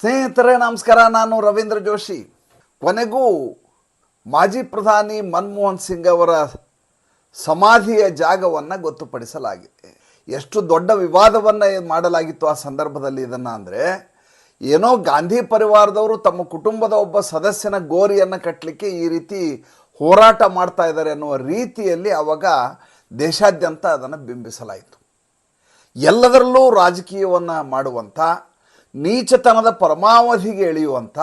ಸ್ನೇಹಿತರೆ, ನಮಸ್ಕಾರ. ನಾನು ರವೀಂದ್ರ ಜೋಶಿ. ಕೊನೆಗೂ ಮಾಜಿ ಪ್ರಧಾನಿ ಮನಮೋಹನ್ ಸಿಂಗ್ ಅವರ ಸಮಾಧಿಯ ಜಾಗವನ್ನು ಗೊತ್ತುಪಡಿಸಲಾಗಿದೆ. ಎಷ್ಟು ದೊಡ್ಡ ವಿವಾದವನ್ನು ಮಾಡಲಾಗಿತ್ತು ಆ ಸಂದರ್ಭದಲ್ಲಿ ಇದನ್ನು ಅಂದರೆ, ಏನೋ ಗಾಂಧಿ ಪರಿವಾರದವರು ತಮ್ಮ ಕುಟುಂಬದ ಒಬ್ಬ ಸದಸ್ಯನ ಗೋರಿಯನ್ನು ಕಟ್ಟಲಿಕ್ಕೆ ಈ ರೀತಿ ಹೋರಾಟ ಮಾಡ್ತಾ ಇದ್ದಾರೆ ಅನ್ನುವ ರೀತಿಯಲ್ಲಿ ಆವಾಗ ದೇಶಾದ್ಯಂತ ಅದನ್ನು ಬಿಂಬಿಸಲಾಯಿತು. ಎಲ್ಲದರಲ್ಲೂ ರಾಜಕೀಯವನ್ನು ಮಾಡುವಂಥ ನೀಚತನದ ಪರಮಾವಧಿಗೆ ಎಳೆಯುವಂಥ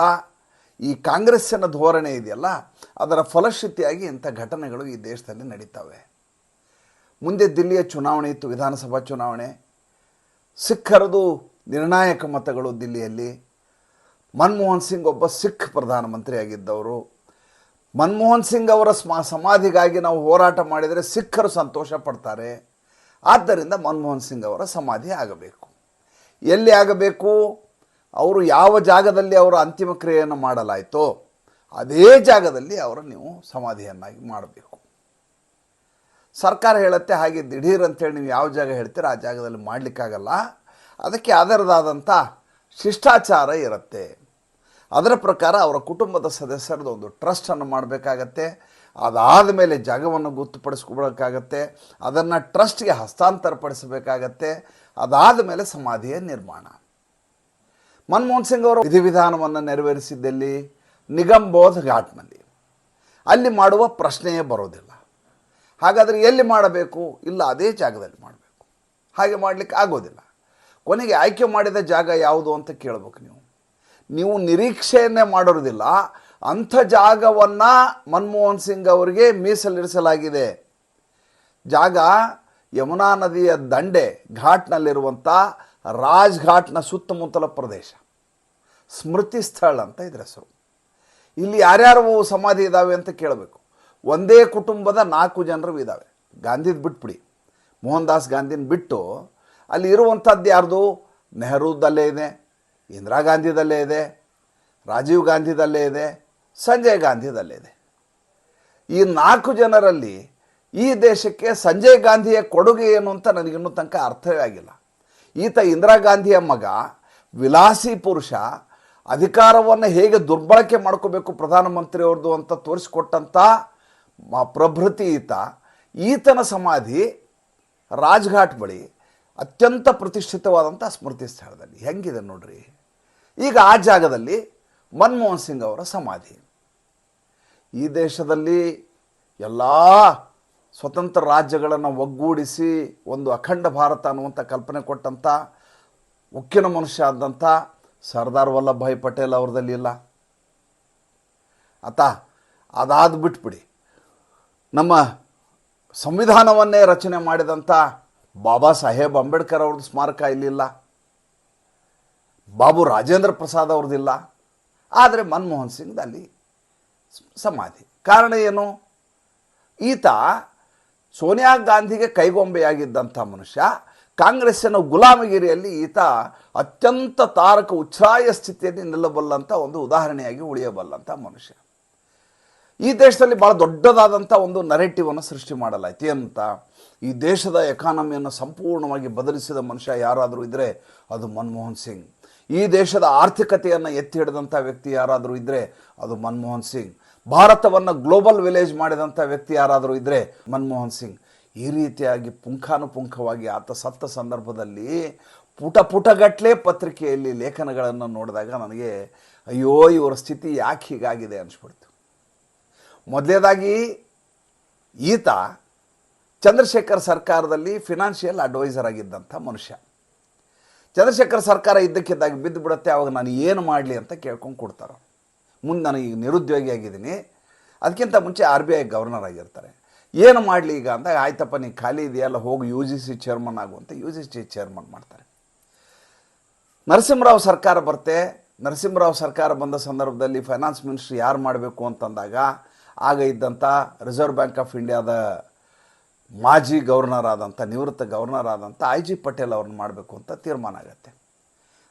ಈ ಕಾಂಗ್ರೆಸ್ಸಿನ ಧೋರಣೆ ಇದೆಯಲ್ಲ, ಅದರ ಫಲಶ್ರುತಿಯಾಗಿ ಇಂಥ ಘಟನೆಗಳು ಈ ದೇಶದಲ್ಲಿ ನಡೀತವೆ. ಮುಂದೆ ದಿಲ್ಲಿಯ ಚುನಾವಣೆ ಇತ್ತು, ವಿಧಾನಸಭಾ ಚುನಾವಣೆ. ಸಿಖ್ಖರದು ನಿರ್ಣಾಯಕ ಮತಗಳು ದಿಲ್ಲಿಯಲ್ಲಿ. ಮನಮೋಹನ್ ಸಿಂಗ್ ಒಬ್ಬ ಸಿಖ್ ಪ್ರಧಾನಮಂತ್ರಿಯಾಗಿದ್ದವರು. ಮನಮೋಹನ್ ಸಿಂಗ್ ಅವರ ಸ್ಮ, ಸಮಾಧಿಗಾಗಿ ನಾವು ಹೋರಾಟ ಮಾಡಿದರೆ ಸಿಖ್ಖರು ಸಂತೋಷ ಪಡ್ತಾರೆ. ಆದ್ದರಿಂದ ಮನಮೋಹನ್ ಸಿಂಗ್ ಅವರ ಸಮಾಧಿ ಆಗಬೇಕು. ಎಲ್ಲಿ ಆಗಬೇಕು? ಅವರು ಯಾವ ಜಾಗದಲ್ಲಿ ಅವರ ಅಂತಿಮ ಕ್ರಿಯೆಯನ್ನು ಮಾಡಲಾಯಿತೋ ಅದೇ ಜಾಗದಲ್ಲಿ ಅವರು ನೀವು ಸಮಾಧಿಯನ್ನಾಗಿ ಮಾಡಬೇಕು. ಸರ್ಕಾರ ಹೇಳುತ್ತೆ, ಹಾಗೆ ದಿಢೀರ್ ಅಂತೇಳಿ ನೀವು ಯಾವ ಜಾಗ ಹೇಳ್ತೀರ ಆ ಜಾಗದಲ್ಲಿ ಮಾಡಲಿಕ್ಕಾಗಲ್ಲ. ಅದಕ್ಕೆ ಅದರದಾದಂಥ ಶಿಷ್ಟಾಚಾರ ಇರುತ್ತೆ. ಅದರ ಪ್ರಕಾರ ಅವರ ಕುಟುಂಬದ ಸದಸ್ಯರದ್ದು ಒಂದು ಟ್ರಸ್ಟನ್ನು ಮಾಡಬೇಕಾಗತ್ತೆ. ಅದಾದ ಮೇಲೆ ಜಾಗವನ್ನು ಗೊತ್ತುಪಡಿಸ್ಕೊಬೇಕಾಗತ್ತೆ ಅದನ್ನು ಟ್ರಸ್ಟ್ಗೆ ಹಸ್ತಾಂತರಪಡಿಸಬೇಕಾಗತ್ತೆ. ಅದಾದ ಮೇಲೆ ಸಮಾಧಿಯ ನಿರ್ಮಾಣ. ಮನಮೋಹನ್ ಸಿಂಗ್ ಅವರು ವಿಧಿವಿಧಾನವನ್ನು ನೆರವೇರಿಸಿದ್ದಲ್ಲಿ ನಿಗಂಬೋಧ್ ಘಾಟ್ನಲ್ಲಿ ಅಲ್ಲಿ ಮಾಡುವ ಪ್ರಶ್ನೆಯೇ ಬರೋದಿಲ್ಲ. ಹಾಗಾದರೆ ಎಲ್ಲಿ ಮಾಡಬೇಕು? ಇಲ್ಲ, ಅದೇ ಜಾಗದಲ್ಲಿ ಮಾಡಬೇಕು. ಹಾಗೆ ಮಾಡಲಿಕ್ಕೆ ಆಗೋದಿಲ್ಲ. ಕೊನೆಗೆ ಆಯ್ಕೆ ಮಾಡಿದ ಜಾಗ ಯಾವುದು ಅಂತ ಕೇಳಬೇಕು ನೀವು. ನೀವು ನಿರೀಕ್ಷೆಯನ್ನೇ ಮಾಡಿರೋದಿಲ್ಲ ಅಂಥ ಜಾಗವನ್ನು ಮನಮೋಹನ್ ಸಿಂಗ್ ಅವರಿಗೆ ಮೀಸಲಿರಿಸಲಾಗಿದೆ. ಜಾಗ ಯಮುನಾ ನದಿಯ ದಂಡೆ ಘಾಟ್ನಲ್ಲಿರುವಂಥ ರಾಜ್ ಘಾಟ್ನ ಸುತ್ತಮುತ್ತಲ ಪ್ರದೇಶ. ಸ್ಮೃತಿ ಸ್ಥಳ ಅಂತ ಇದ್ರ ಹೆಸರು. ಇಲ್ಲಿ ಯಾರ್ಯಾರು ಸಮಾಧಿ ಇದ್ದಾವೆ ಅಂತ ಕೇಳಬೇಕು. ಒಂದೇ ಕುಟುಂಬದ ನಾಲ್ಕು ಜನರು ಇದ್ದಾವೆ ಗಾಂಧಿದು ಬಿಟ್ಬಿಡಿ. ಮೋಹನ್ ದಾಸ್ ಗಾಂಧಿನ ಬಿಟ್ಟು ಅಲ್ಲಿ ಇರುವಂಥದ್ದು ಯಾರ್ದು? ನೆಹರೂದಲ್ಲೇ ಇದೆ, ಇಂದಿರಾ ಗಾಂಧಿದಲ್ಲೇ ಇದೆ, ರಾಜೀವ್ ಗಾಂಧಿದಲ್ಲೇ ಇದೆ, ಸಂಜಯ್ ಗಾಂಧಿದಲ್ಲೇ ಇದೆ. ಈ ನಾಲ್ಕು ಜನರಲ್ಲಿ ಈ ದೇಶಕ್ಕೆ ಸಂಜಯ್ ಗಾಂಧಿಯ ಕೊಡುಗೆ ಏನು ಅಂತ ನನಗಿನ್ನೂ ತನಕ ಅರ್ಥವೇ ಆಗಿಲ್ಲ. ಈತ ಇಂದಿರಾ ಗಾಂಧಿಯ ಮಗ, ವಿಲಾಸಿ ಪುರುಷ, ಅಧಿಕಾರವನ್ನು ಹೇಗೆ ದುರ್ಬಳಕೆ ಮಾಡ್ಕೋಬೇಕು ಪ್ರಧಾನಮಂತ್ರಿಯವ್ರದ್ದು ಅಂತ ತೋರಿಸಿಕೊಟ್ಟಂಥ ಪ್ರಭೃತಿ ಈತ. ಈತನ ಸಮಾಧಿ ರಾಜ್ಘಾಟ್ ಬಳಿ, ಅತ್ಯಂತ ಪ್ರತಿಷ್ಠಿತವಾದಂಥ ಸ್ಮೃತಿ ಸ್ಥಳದಲ್ಲಿ ಹೆಂಗಿದೆ ನೋಡ್ರಿ? ಈಗ ಆ ಜಾಗದಲ್ಲಿ ಮನಮೋಹನ್ ಸಿಂಗ್ ಅವರ ಸಮಾಧಿ. ಈ ದೇಶದಲ್ಲಿ ಎಲ್ಲ ಸ್ವತಂತ್ರ ರಾಜ್ಯಗಳನ್ನು ಒಗ್ಗೂಡಿಸಿ ಒಂದು ಅಖಂಡ ಭಾರತ ಅನ್ನುವಂಥ ಕಲ್ಪನೆ ಕೊಟ್ಟಂಥ ಉಕ್ಕಿನ ಮನುಷ್ಯ ಆದಂಥ ಸರ್ದಾರ್ ವಲ್ಲಭಭಾಯಿ ಪಟೇಲ್ ಅವ್ರದಲ್ಲಿ ಇಲ್ಲ. ಆತ ಅದಾದ ಬಿಟ್ಬಿಡಿ ನಮ್ಮ ಸಂವಿಧಾನವನ್ನೇ ರಚನೆ ಮಾಡಿದಂಥ ಬಾಬಾ ಸಾಹೇಬ್ ಅಂಬೇಡ್ಕರ್ ಅವ್ರದ್ದು ಸ್ಮಾರಕ ಇಲ್ಲಿಲ್ಲ. ಬಾಬು ರಾಜೇಂದ್ರ ಪ್ರಸಾದ್ ಅವ್ರದ್ದಿಲ್ಲ. ಆದರೆ ಮನಮೋಹನ್ ಸಿಂಗ್ ಅಲ್ಲಿ ಸಮಾಧಿ. ಕಾರಣ ಏನು? ಈತ ಸೋನಿಯಾ ಗಾಂಧಿಗೆ ಕೈಗೊಂಬೆಯಾಗಿದ್ದಂಥ ಮನುಷ್ಯ, ಕಾಂಗ್ರೆಸ್ಸಿನ ಗುಲಾಮಗಿರಿಯಲ್ಲಿ ಈತ ಅತ್ಯಂತ ತಾರಕ ಉಚ್ಛ್ರಾಯ ಸ್ಥಿತಿಯಲ್ಲಿ ನಿಲ್ಲಬಲ್ಲಂಥ ಒಂದು ಉದಾಹರಣೆಯಾಗಿ ಉಳಿಯಬಲ್ಲಂಥ ಮನುಷ್ಯ. ಈ ದೇಶದಲ್ಲಿ ಭಾಳ ದೊಡ್ಡದಾದಂಥ ಒಂದು ನರೇಟಿವನ್ನು ಸೃಷ್ಟಿ ಮಾಡಲಾಯಿತು. ಅಂತ ಈ ದೇಶದ ಎಕಾನಮಿಯನ್ನು ಸಂಪೂರ್ಣವಾಗಿ ಬದಲಿಸಿದ ಮನುಷ್ಯ ಯಾರಾದರೂ ಇದ್ದರೆ ಅದು ಮನಮೋಹನ್ ಸಿಂಗ್. ಈ ದೇಶದ ಆರ್ಥಿಕತೆಯನ್ನು ಎತ್ತಿ ಹಿಡಿದಂಥ ವ್ಯಕ್ತಿ ಯಾರಾದರೂ ಇದ್ದರೆ ಅದು ಮನಮೋಹನ್ ಸಿಂಗ್. ಭಾರತವನ್ನು ಗ್ಲೋಬಲ್ ವಿಲೇಜ್ ಮಾಡಿದಂಥ ವ್ಯಕ್ತಿ ಯಾರಾದರೂ ಇದ್ದರೆ ಮನಮೋಹನ್ ಸಿಂಗ್. ಈ ರೀತಿಯಾಗಿ ಪುಂಖಾನುಪುಂಖವಾಗಿ ಆತ ಸತ್ತ ಸಂದರ್ಭದಲ್ಲಿ ಪುಟ ಪುಟಗಟ್ಟಲೆ ಪತ್ರಿಕೆಯಲ್ಲಿ ಲೇಖನಗಳನ್ನು ನೋಡಿದಾಗ ನನಗೆ, ಅಯ್ಯೋ, ಇವರ ಸ್ಥಿತಿ ಯಾಕೆ ಹೀಗಾಗಿದೆ ಅನಿಸ್ಬಿಡ್ತು. ಮೊದಲೇದಾಗಿ ಈತ ಚಂದ್ರಶೇಖರ್ ಸರ್ಕಾರದಲ್ಲಿ ಫಿನಾನ್ಷಿಯಲ್ ಅಡ್ವೈಸರ್ ಆಗಿದ್ದಂಥ ಮನುಷ್ಯ. ಚಂದ್ರಶೇಖರ್ ಸರ್ಕಾರ ಇದ್ದಕ್ಕಿದ್ದಾಗ ಬಿದ್ದು ಬಿಡುತ್ತೆ ಅವಾಗ ನಾನು ಏನು ಮಾಡಲಿ ಅಂತ ಕೇಳ್ಕೊಂಡು ಕೊಡ್ತಾರೆ ಮುಂದೆ ನಾನು ಈಗ ನಿರುದ್ಯೋಗಿ ಆಗಿದ್ದೀನಿ. ಅದಕ್ಕಿಂತ ಮುಂಚೆ ಆರ್ ಬಿ ಐ ಗವರ್ನರ್ ಆಗಿರ್ತಾರೆ. ಏನು ಮಾಡಲಿ ಈಗ ಅಂತ, ಆಯ್ತಪ್ಪ, ನೀ ಖಾಲಿ ಇದೆಯಲ್ಲ ಹೋಗಿ ಯು ಜಿ ಸಿ ಚೇರ್ಮನ್ ಆಗುವಂತ ಯು ಜಿ ಸಿ ಚೇರ್ಮನ್ ಮಾಡ್ತಾರೆ. ನರಸಿಂಹರಾವ್ ಸರ್ಕಾರ ಬರುತ್ತೆ. ನರಸಿಂಹರಾವ್ ಸರ್ಕಾರ ಬಂದ ಸಂದರ್ಭದಲ್ಲಿ ಫೈನಾನ್ಸ್ ಮಿನಿಸ್ಟ್ರಿ ಯಾರು ಮಾಡಬೇಕು ಅಂತಂದಾಗ, ಆಗ ಇದ್ದಂಥ ರಿಸರ್ವ್ ಬ್ಯಾಂಕ್ ಆಫ್ ಇಂಡಿಯಾದ ಮಾಜಿ ಗವರ್ನರ್ ಆದಂಥ ನಿವೃತ್ತ ಗವರ್ನರ್ ಆದಂಥ ಐ ಜಿ ಪಟೇಲ್ ಅವ್ರನ್ನ ಮಾಡಬೇಕು ಅಂತ ತೀರ್ಮಾನ ಆಗುತ್ತೆ.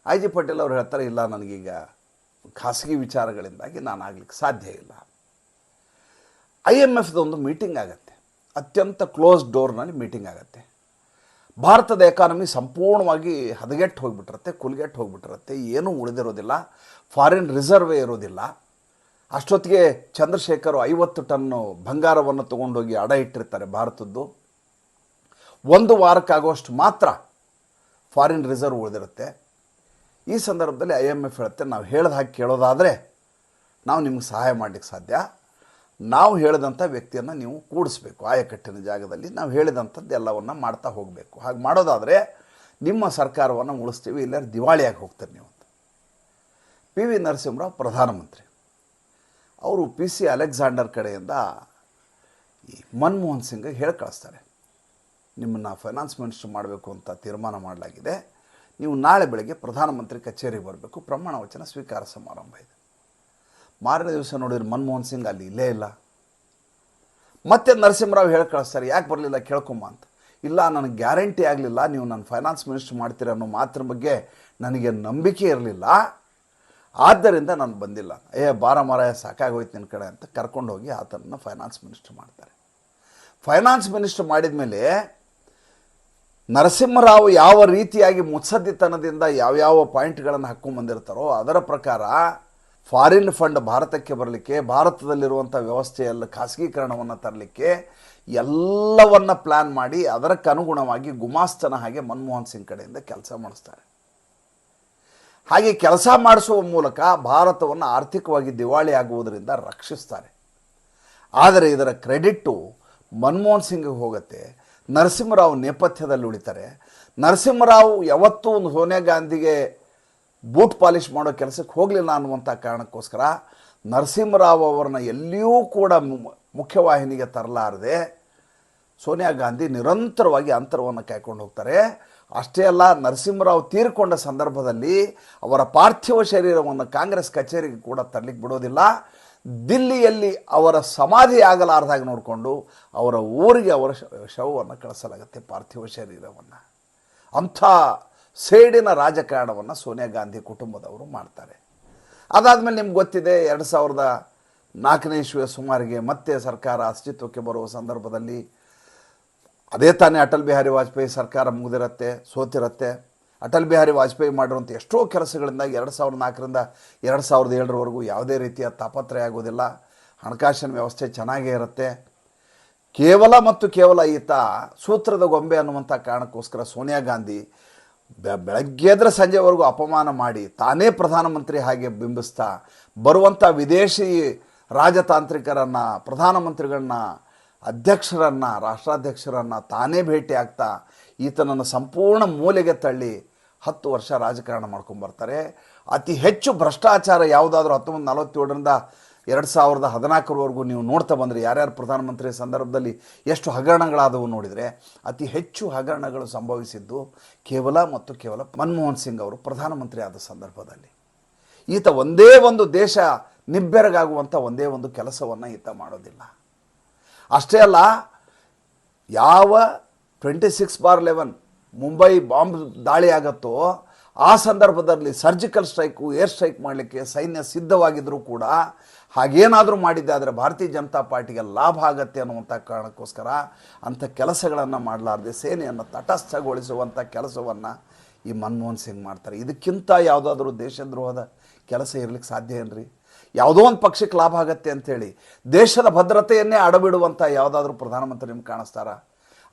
ಐ ಜಿ ಪಟೇಲ್ ಅವ್ರು ಹೇಳ್ತಾರೆ, ಇಲ್ಲ, ನನಗೀಗ ಖಾಸಗಿ ವಿಚಾರಗಳಿಂದಾಗಿ ನಾನು ಆಗಲಿಕ್ಕೆ ಸಾಧ್ಯ ಇಲ್ಲ. ಐ ಎಂ ಎಫ್ದೊಂದು ಮೀಟಿಂಗ್ ಆಗುತ್ತೆ. ಅತ್ಯಂತ ಕ್ಲೋಸ್ ಡೋರ್ನಲ್ಲಿ ಮೀಟಿಂಗ್ ಆಗುತ್ತೆ. ಭಾರತದ ಎಕಾನಮಿ ಸಂಪೂರ್ಣವಾಗಿ ಹದಗೆಟ್ಟು ಹೋಗಿಬಿಟ್ಟಿರುತ್ತೆ, ಕುಲ್ಗೆಟ್ಟು ಹೋಗಿಬಿಟ್ಟಿರುತ್ತೆ. ಏನೂ ಉಳಿದಿರೋದಿಲ್ಲ. ಫಾರಿನ್ ರಿಸರ್ವೇ ಇರೋದಿಲ್ಲ. ಅಷ್ಟೊತ್ತಿಗೆ ಚಂದ್ರಶೇಖರ್ ಐವತ್ತು ಟನ್ನು ಬಂಗಾರವನ್ನು ತೊಗೊಂಡೋಗಿ ಅಡ ಇಟ್ಟಿರ್ತಾರೆ ಭಾರತದ್ದು. ಒಂದು ವಾರಕ್ಕಾಗುವಷ್ಟು ಮಾತ್ರ ಫಾರಿನ್ ರಿಸರ್ವ್ ಉಳಿದಿರುತ್ತೆ. ಈ ಸಂದರ್ಭದಲ್ಲಿ ಐ ಎಂ ಎಫ್ ಹೇಳುತ್ತೆ. ನಾವು ಹೇಳ್ದ ಹಾಗೆ ಕೇಳೋದಾದರೆ ನಾವು ನಿಮ್ಗೆ ಸಹಾಯ ಮಾಡಲಿಕ್ಕೆ ಸಾಧ್ಯ. ನಾವು ಹೇಳಿದಂಥ ವ್ಯಕ್ತಿಯನ್ನು ನೀವು ಕೂಡಿಸ್ಬೇಕು. ಆಯಕಟ್ಟಿನ ಜಾಗದಲ್ಲಿ ನಾವು ಹೇಳಿದಂಥದ್ದು ಎಲ್ಲವನ್ನು ಮಾಡ್ತಾ ಹೋಗಬೇಕು. ಹಾಗೆ ಮಾಡೋದಾದರೆ ನಿಮ್ಮ ಸರ್ಕಾರವನ್ನು ಉಳಿಸ್ತೀವಿ. ಇಲ್ಲಾಂದ್ರೆ ದಿವಾಳಿಯಾಗಿ ಹೋಗ್ತಾರೆ ನೀವು ಅಂತ. ಪಿ ವಿ ನರಸಿಂಹರಾವ್ ಪ್ರಧಾನಮಂತ್ರಿ. ಅವರು ಪಿ ಸಿ ಅಲೆಕ್ಸಾಂಡರ್ ಕಡೆಯಿಂದ ಈ ಮನಮೋಹನ್ ಸಿಂಗ್ ಹೇಳಿ ಕಳಿಸ್ತಾರೆ. ನಿಮ್ಮನ್ನು ಫೈನಾನ್ಸ್ ಮಿನಿಸ್ಟರ್ ಮಾಡಬೇಕು ಅಂತ ತೀರ್ಮಾನ ಮಾಡಲಾಗಿದೆ. ನೀವು ನಾಳೆ ಬೆಳಗ್ಗೆ ಪ್ರಧಾನಮಂತ್ರಿ ಕಚೇರಿಗೆ ಬರಬೇಕು. ಪ್ರಮಾಣ ವಚನ ಸ್ವೀಕಾರ ಸಮಾರಂಭ ಇದೆ. ಮಾರನೇ ದಿವಸ ನೋಡಿದ್ರೆ ಮನಮೋಹನ್ ಸಿಂಗ್ ಅಲ್ಲಿ ಇಲ್ಲೇ ಇಲ್ಲ. ಮತ್ತೆ ನರಸಿಂಹರಾವ್ ಹೇಳಿ ಕಳಿಸ್ತಾರೆ ಯಾಕೆ ಬರಲಿಲ್ಲ? ಕೇಳ್ಕೊಂಬ ಅಂತ. ಇಲ್ಲ, ನನಗೆ ಗ್ಯಾರಂಟಿ ಆಗಲಿಲ್ಲ. ನೀವು ನನ್ನ ಫೈನಾನ್ಸ್ ಮಿನಿಸ್ಟರ್ ಮಾಡ್ತೀರ ಅನ್ನೋ ಮಾತ್ರ ಬಗ್ಗೆ ನನಗೆ ನಂಬಿಕೆ ಇರಲಿಲ್ಲ. ಆದ್ದರಿಂದ ನಾನು ಬಂದಿಲ್ಲ. ಏ ಬಾರ ಮಾರಾಯ ಸಾಕಾಗೋಯ್ತು ನಿನ್ನ ಕಡೆ ಅಂತ ಕರ್ಕೊಂಡು ಹೋಗಿ ಆತನನ್ನು ಫೈನಾನ್ಸ್ ಮಿನಿಸ್ಟರ್ ಮಾಡ್ತಾರೆ. ಫೈನಾನ್ಸ್ ಮಿನಿಸ್ಟರ್ ಮಾಡಿದ ಮೇಲೆ ನರಸಿಂಹರಾವ್ ಯಾವ ರೀತಿಯಾಗಿ ಮುತ್ಸದ್ದಿತನದಿಂದ ಯಾವ್ಯಾವ ಪಾಯಿಂಟ್ಗಳನ್ನು ಹಾಕ್ಕೊಂಬಂದಿರ್ತಾರೋ ಅದರ ಪ್ರಕಾರ ಫಾರಿನ್ ಫಂಡ್ ಭಾರತಕ್ಕೆ ಬರಲಿಕ್ಕೆ ಭಾರತದಲ್ಲಿರುವಂಥ ವ್ಯವಸ್ಥೆಯಲ್ಲಿ ಖಾಸಗೀಕರಣವನ್ನು ತರಲಿಕ್ಕೆ ಎಲ್ಲವನ್ನ ಪ್ಲ್ಯಾನ್ ಮಾಡಿ ಅದಕ್ಕೆ ಅನುಗುಣವಾಗಿ ಗುಮಾಸ್ತನ ಹಾಗೆ ಮನಮೋಹನ್ ಸಿಂಗ್ ಕಡೆಯಿಂದ ಕೆಲಸ ಮಾಡಿಸ್ತಾರೆ. ಹಾಗೆ ಕೆಲಸ ಮಾಡಿಸುವ ಮೂಲಕ ಭಾರತವನ್ನು ಆರ್ಥಿಕವಾಗಿ ದಿವಾಳಿ ಆಗುವುದರಿಂದ ರಕ್ಷಿಸ್ತಾರೆ. ಆದರೆ ಇದರ ಕ್ರೆಡಿಟ್ಟು ಮನಮೋಹನ್ ಸಿಂಗ್ಗೆ ಹೋಗುತ್ತೆ. ನರಸಿಂಹರಾವ್ ನೇಪಥ್ಯದಲ್ಲಿ ಉಳಿತಾರೆ. ನರಸಿಂಹರಾವ್ ಯಾವತ್ತೂ ಒಂದು ಸೋನಿಯಾ ಗಾಂಧಿಗೆ ಬೂಟ್ ಪಾಲಿಷ್ ಮಾಡೋ ಕೆಲಸಕ್ಕೆ ಹೋಗಲಿಲ್ಲ ಅನ್ನುವಂಥ ಕಾರಣಕ್ಕೋಸ್ಕರ ನರಸಿಂಹರಾವ್ ಅವರನ್ನ ಎಲ್ಲಿಯೂ ಕೂಡ ಮುಖ್ಯವಾಹಿನಿಗೆ ತರಲಾರದೆ ಸೋನಿಯಾ ಗಾಂಧಿ ನಿರಂತರವಾಗಿ ಅಂತರವನ್ನು ಕಾಯ್ಕೊಂಡು ಹೋಗ್ತಾರೆ. ಅಷ್ಟೇ ಅಲ್ಲ, ನರಸಿಂಹರಾವ್ ತೀರ್ಕೊಂಡ ಸಂದರ್ಭದಲ್ಲಿ ಅವರ ಪಾರ್ಥಿವ ಶರೀರವನ್ನು ಕಾಂಗ್ರೆಸ್ ಕಚೇರಿಗೆ ಕೂಡ ತರಲಿಕ್ಕೆ ಬಿಡೋದಿಲ್ಲ. ದಿಲ್ಲಿಯಲ್ಲಿ ಅವರ ಸಮಾಧಿ ಆಗಲಾರ್ದಾಗ ನೋಡಿಕೊಂಡು ಅವರ ಊರಿಗೆ ಅವರ ಶವವನ್ನು ಕಳಿಸಲಾಗುತ್ತೆ ಪಾರ್ಥಿವ ಶರೀರವನ್ನು. ಅಂಥ ಸೇಡಿನ ರಾಜಕಾರಣವನ್ನು ಸೋನಿಯಾ ಗಾಂಧಿ ಕುಟುಂಬದವರು ಮಾಡ್ತಾರೆ. ಅದಾದಮೇಲೆ ನಿಮ್ಗೆ ಗೊತ್ತಿದೆ, ಎರಡು ಸಾವಿರದ ನಾಲ್ಕನೇ ಇಶ್ವಿಯ ಸುಮಾರಿಗೆ ಮತ್ತೆ ಸರ್ಕಾರ ಅಸ್ತಿತ್ವಕ್ಕೆ ಬರುವ ಸಂದರ್ಭದಲ್ಲಿ ಅದೇ ತಾನೇ ಅಟಲ್ ಬಿಹಾರಿ ವಾಜಪೇಯಿ ಸರ್ಕಾರ ಮುಗಿದಿರತ್ತೆ, ಸೋತಿರತ್ತೆ. ಅಟಲ್ ಬಿಹಾರಿ ವಾಜಪೇಯಿ ಮಾಡಿರುವಂಥ ಎಷ್ಟೋ ಕೆಲಸಗಳಿಂದ ಎರಡು ಸಾವಿರದ ನಾಲ್ಕರಿಂದ ಎರಡು ಸಾವಿರದ ಏಳರವರೆಗೂ ಯಾವುದೇ ರೀತಿಯ ತಾಪತ್ರಯ ಆಗೋದಿಲ್ಲ. ಹಣಕಾಸಿನ ವ್ಯವಸ್ಥೆ ಚೆನ್ನಾಗೇ ಇರುತ್ತೆ. ಕೇವಲ ಮತ್ತು ಕೇವಲ ಈತ ಸೂತ್ರದ ಗೊಂಬೆ ಅನ್ನುವಂಥ ಕಾರಣಕ್ಕೋಸ್ಕರ ಸೋನಿಯಾ ಗಾಂಧಿ ಬೆ- ಬೆಳಗ್ಗೆ ಎದ್ರೆ ಸಂಜೆವರೆಗೂ ಅಪಮಾನ ಮಾಡಿ ತಾನೇ ಪ್ರಧಾನಮಂತ್ರಿ ಹಾಗೆ ಬಿಂಬಿಸ್ತಾ ಬರುವಂಥ ವಿದೇಶಿ ರಾಜತಾಂತ್ರಿಕರನ್ನು, ಪ್ರಧಾನಮಂತ್ರಿಗಳನ್ನ ಅಧ್ಯಕ್ಷರನ್ನು, ರಾಷ್ಟ್ರಾಧ್ಯಕ್ಷರನ್ನು ತಾನೇ ಭೇಟಿ ಆಗ್ತಾ ಈತನನ್ನು ಸಂಪೂರ್ಣ ಮೂಲೆಗೆ ತಳ್ಳಿ ಹತ್ತು ವರ್ಷ ರಾಜಕಾರಣ ಮಾಡ್ಕೊಂಬರ್ತಾರೆ ಅತಿ ಹೆಚ್ಚು ಭ್ರಷ್ಟಾಚಾರ ಯಾವುದಾದ್ರೂ ಹತ್ತೊಂಬತ್ತು ನಲವತ್ತೇಳರಿಂದ ಎರಡು ಸಾವಿರದ ಹದಿನಾಲ್ಕರವರೆಗೂ ನೀವು ನೋಡ್ತಾ ಬಂದರೆ ಯಾರ್ಯಾರು ಪ್ರಧಾನಮಂತ್ರಿ ಸಂದರ್ಭದಲ್ಲಿ ಎಷ್ಟು ಹಗರಣಗಳಾದವು ನೋಡಿದರೆ ಅತಿ ಹೆಚ್ಚು ಹಗರಣಗಳು ಸಂಭವಿಸಿದ್ದು ಕೇವಲ ಮತ್ತು ಕೇವಲ ಮನಮೋಹನ್ ಸಿಂಗ್ ಅವರು ಪ್ರಧಾನಮಂತ್ರಿ ಆದ ಸಂದರ್ಭದಲ್ಲಿ. ಈತ ಒಂದೇ ಒಂದು ದೇಶ ನಿಬ್ಬೆರಗಾಗುವಂಥ ಒಂದೇ ಒಂದು ಕೆಲಸವನ್ನು ಈತ ಮಾಡೋದಿಲ್ಲ. ಅಷ್ಟೇ ಅಲ್ಲ, ಯಾವ twenty six bar eleven Mumbai bomb ದಾಳಿ ಆಗತ್ತೋ, ಆ ಸಂದರ್ಭದಲ್ಲಿ ಸರ್ಜಿಕಲ್ ಸ್ಟ್ರೈಕು ಏರ್ ಸ್ಟ್ರೈಕ್ ಮಾಡಲಿಕ್ಕೆ ಸೈನ್ಯ ಸಿದ್ಧವಾಗಿದ್ದರೂ ಕೂಡ ಹಾಗೇನಾದರೂ ಮಾಡಿದ್ದೆ ಆದರೆ ಭಾರತೀಯ ಜನತಾ ಪಾರ್ಟಿಗೆ ಲಾಭ ಆಗತ್ತೆ ಅನ್ನುವಂಥ ಕಾರಣಕ್ಕೋಸ್ಕರ ಅಂಥ ಕೆಲಸಗಳನ್ನು ಮಾಡಲಾರ್ದೆ ಸೇನೆಯನ್ನು ತಟಸ್ಥಗೊಳಿಸುವಂಥ ಕೆಲಸವನ್ನು ಈ ಮನಮೋಹನ್ ಸಿಂಗ್ ಮಾಡ್ತಾರೆ. ಇದಕ್ಕಿಂತ ಯಾವುದಾದ್ರೂ ದೇಶದ್ರೋಹದ ಕೆಲಸ ಇರಲಿಕ್ಕೆ ಸಾಧ್ಯ ಏನ್ರಿ? ಯಾವುದೋ ಒಂದು ಪಕ್ಷಕ್ಕೆ ಲಾಭ ಆಗತ್ತೆ ಅಂಥೇಳಿ ದೇಶದ ಭದ್ರತೆಯನ್ನೇ ಅಡಬಿಡುವಂಥ ಯಾವುದಾದ್ರೂ ಪ್ರಧಾನಮಂತ್ರಿ ನಿಮ್ಗೆ ಕಾಣಿಸ್ತಾರ?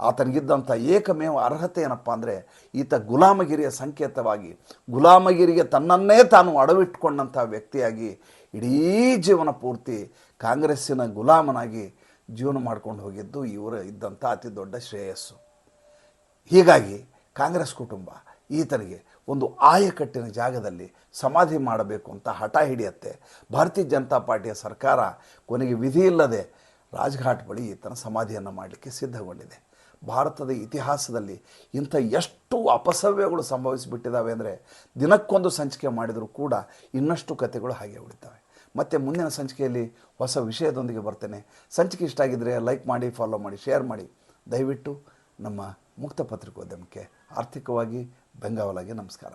ಆತನಿಗಿದ್ದಂಥ ಏಕಮೇವ ಅರ್ಹತೆ ಏನಪ್ಪ ಅಂದರೆ ಈತ ಗುಲಾಮಗಿರಿಯ ಸಂಕೇತವಾಗಿ, ಗುಲಾಮಗಿರಿಗೆ ತನ್ನನ್ನೇ ತಾನು ಅಡವಿಟ್ಕೊಂಡಂಥ ವ್ಯಕ್ತಿಯಾಗಿ ಇಡೀ ಜೀವನ ಪೂರ್ತಿ ಕಾಂಗ್ರೆಸ್ಸಿನ ಗುಲಾಮನಾಗಿ ಜೀವನ ಮಾಡ್ಕೊಂಡು ಹೋಗಿದ್ದು ಇವರ ಇದ್ದಂಥ ಅತಿ ದೊಡ್ಡ ಶ್ರೇಯಸ್ಸು. ಹೀಗಾಗಿ ಕಾಂಗ್ರೆಸ್ ಕುಟುಂಬ ಈತನಿಗೆ ಒಂದು ಆಯಕಟ್ಟಿನ ಜಾಗದಲ್ಲಿ ಸಮಾಧಿ ಮಾಡಬೇಕು ಅಂತ ಹಠ ಹಿಡಿಯತ್ತೆ. ಭಾರತೀಯ ಜನತಾ ಪಾರ್ಟಿಯ ಸರ್ಕಾರ ಕೊನೆಗೆ ವಿಧಿ ಇಲ್ಲದೆ ರಾಜ್ಘಾಟ್ ಬಳಿ ಈತನ ಸಮಾಧಿಯನ್ನು ಮಾಡಲಿಕ್ಕೆ ಸಿದ್ಧಗೊಂಡಿದೆ. ಭಾರತದ ಇತಿಹಾಸದಲ್ಲಿ ಇಂಥ ಎಷ್ಟು ಅಪಸವ್ಯಗಳು ಸಂಭವಿಸಿಬಿಟ್ಟಿದ್ದಾವೆ ಅಂದರೆ ದಿನಕ್ಕೊಂದು ಸಂಚಿಕೆ ಮಾಡಿದರೂ ಕೂಡ ಇನ್ನಷ್ಟು ಕಥೆಗಳು ಹಾಗೆ ಉಳಿತವೆ. ಮತ್ತು ಮುಂದಿನ ಸಂಚಿಕೆಯಲ್ಲಿ ಹೊಸ ವಿಷಯದೊಂದಿಗೆ ಬರ್ತೇನೆ. ಸಂಚಿಕೆ ಇಷ್ಟ ಆಗಿದ್ದರೆ ಲೈಕ್ ಮಾಡಿ, ಫಾಲೋ ಮಾಡಿ, ಶೇರ್ ಮಾಡಿ. ದಯವಿಟ್ಟು ನಮ್ಮ ಮುಕ್ತ ಪತ್ರಿಕೋದ್ಯಮಕ್ಕೆ ಆರ್ಥಿಕವಾಗಿ ಬೆಂಗಾವಲಾಗಿ ನಮಸ್ಕಾರ.